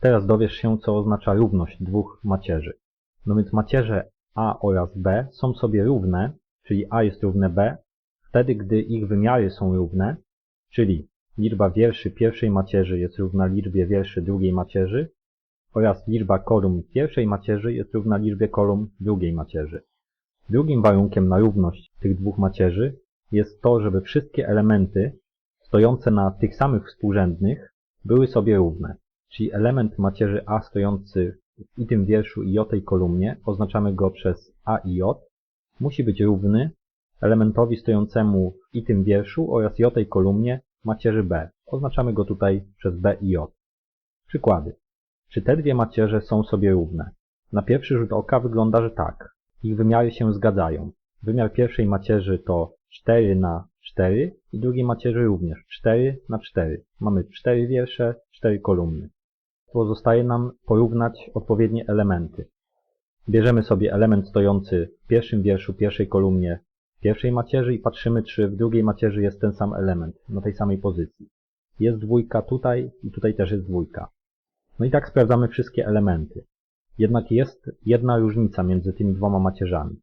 Teraz dowiesz się, co oznacza równość dwóch macierzy. No więc macierze A oraz B są sobie równe, czyli A jest równe B, wtedy gdy ich wymiary są równe, czyli liczba wierszy pierwszej macierzy jest równa liczbie wierszy drugiej macierzy oraz liczba kolumn pierwszej macierzy jest równa liczbie kolumn drugiej macierzy. Drugim warunkiem na równość tych dwóch macierzy jest to, żeby wszystkie elementy stojące na tych samych współrzędnych były sobie równe. Czyli element macierzy A stojący w i tym wierszu i o tej kolumnie, oznaczamy go przez A i J, musi być równy elementowi stojącemu w i tym wierszu oraz o tej kolumnie macierzy B. Oznaczamy go tutaj przez B i J. Przykłady. Czy te dwie macierze są sobie równe? Na pierwszy rzut oka wygląda, że tak. Ich wymiary się zgadzają. Wymiar pierwszej macierzy to 4 na 4 i drugiej macierzy również 4 na 4. Mamy 4 wiersze, 4 kolumny. Pozostaje nam porównać odpowiednie elementy. Bierzemy sobie element stojący w pierwszym wierszu pierwszej kolumnie pierwszej macierzy i patrzymy, czy w drugiej macierzy jest ten sam element na tej samej pozycji. Jest dwójka tutaj i tutaj też jest dwójka. No i tak sprawdzamy wszystkie elementy. Jednak jest jedna różnica między tymi dwoma macierzami.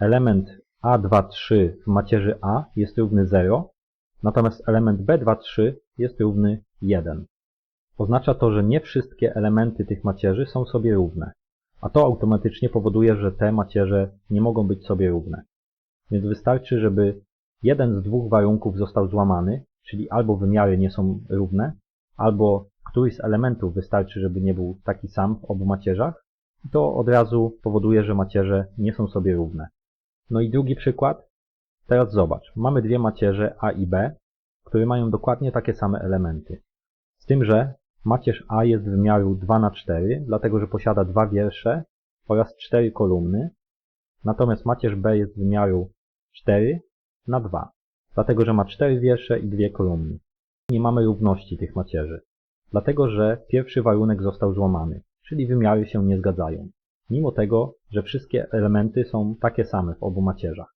Element A23 w macierzy A jest równy 0, natomiast element B23 jest równy 1. Oznacza to, że nie wszystkie elementy tych macierzy są sobie równe, a to automatycznie powoduje, że te macierze nie mogą być sobie równe. Więc wystarczy, żeby jeden z dwóch warunków został złamany, czyli albo wymiary nie są równe, albo któryś z elementów wystarczy, żeby nie był taki sam w obu macierzach, to od razu powoduje, że macierze nie są sobie równe. No i drugi przykład. Teraz zobacz, mamy dwie macierze A i B, które mają dokładnie takie same elementy. Z tym, że macierz A jest wymiaru 2 na 4, dlatego że posiada dwa wiersze oraz cztery kolumny, natomiast macierz B jest wymiaru 4 na 2, dlatego że ma cztery wiersze i dwie kolumny. Nie mamy równości tych macierzy, dlatego że pierwszy warunek został złamany, czyli wymiary się nie zgadzają, mimo tego, że wszystkie elementy są takie same w obu macierzach.